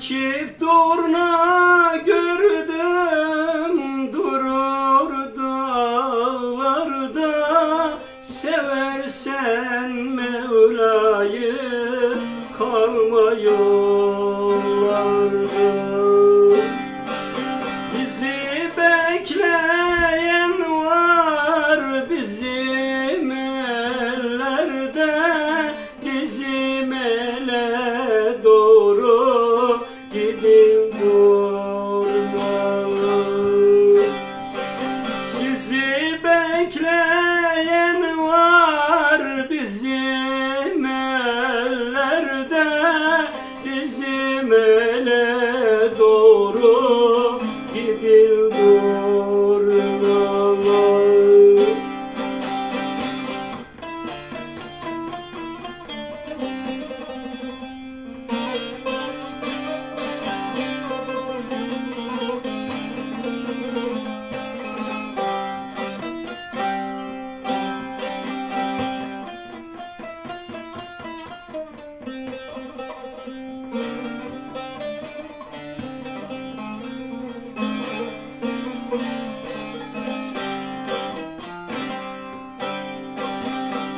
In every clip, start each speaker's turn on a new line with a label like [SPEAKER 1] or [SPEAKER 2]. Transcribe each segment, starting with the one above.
[SPEAKER 1] çift durna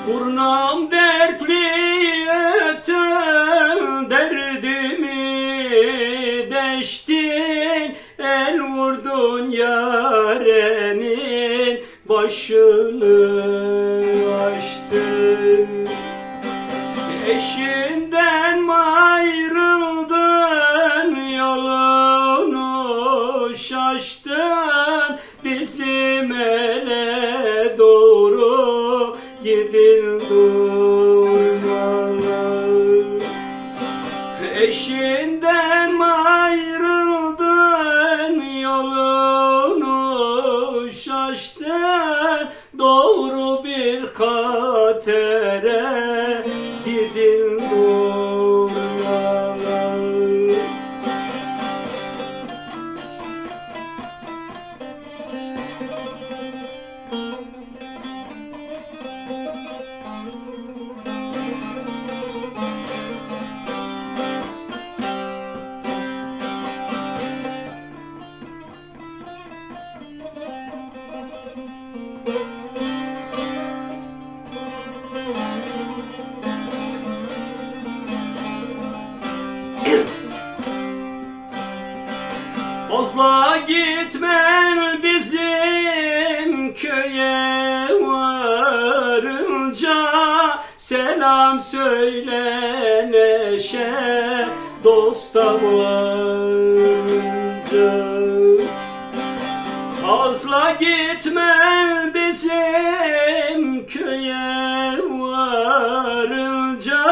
[SPEAKER 1] Burnam dertli öten derdimi deştin. El vurdun yarenin başını açtın. Eşinden mi gitmen bizim köye varınca. Selam söyle neşe dosta varınca. Fazla gitmen bizim köye varınca.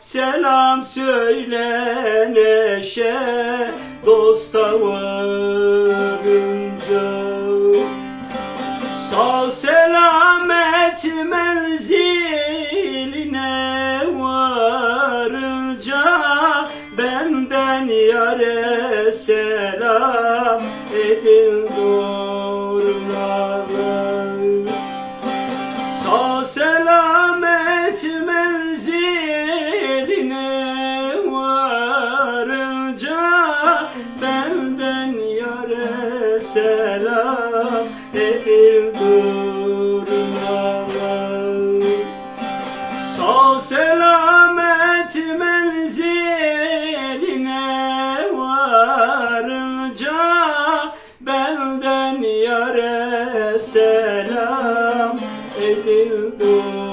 [SPEAKER 1] Selam söyle neşe dosta varınca selam edin durmalı Sağ selamet menziline varınca Benden yare selam selam edildim